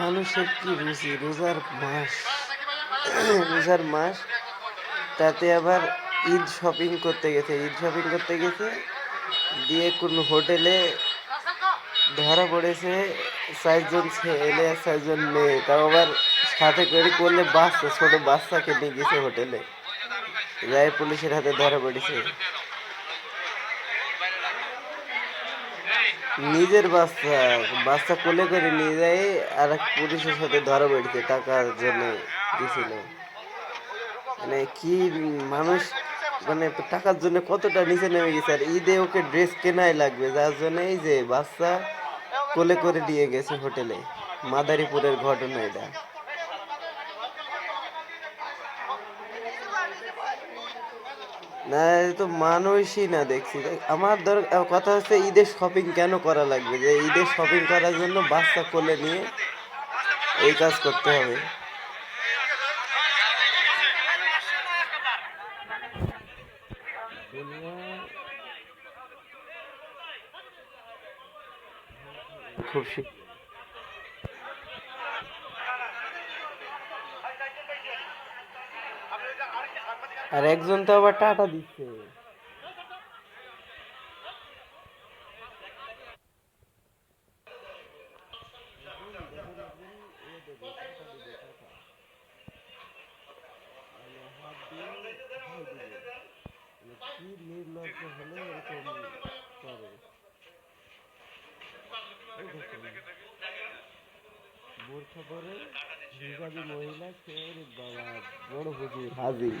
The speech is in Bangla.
মানুষের কি রুচি রোজার মাস। রোজার মাস, তাতে আবার ঈদ শপিং করতে গেছে। ঈদ শপিং করতে গেছে, দিয়ে কোন হোটেলে ধরা পড়েছে চারজন ছেলে আর চারজন মেয়ে। তাও আবার সাথে করে করলে বাচ্চা, ছোট বাচ্চাকে নিয়ে গেছে হোটেলে। যাই পুলিশের হাতে ধরা পড়েছে। নিজের বাচ্চা বাচ্চা কোলে করে নিয়ে যায়, আর এক পুলিশের সাথে ধরা পড়েছে, টাকার জন্য দিছিল মানে কি মানুষ মানে টাকার জন্য কতটা নিচে নেমে গেছে, আর ঈদে ওকে ড্রেস কেনাই লাগবে, যার জন্য এই যে বাচ্চা কোলে করে নিয়ে গেছে হোটেলে। মাদারীপুরের ঘটনা এটা। না তো মানুষই না দেখছি। আমার ধর কথা হচ্ছে ঈদের শপিং কেন করা লাগবে? যে ঈদের শপিং করার জন্য বাচ্চা কোলে নিয়ে এই কাজ করতে হবে। খুব আর একজন তো আবার টাটা দিচ্ছে। কি নির্লজ্জ হলে এরকম করে এই দেখুন, বোরখা পরে হিজাবি মহিলা সে বাবা? বড় হুজুর হাজির।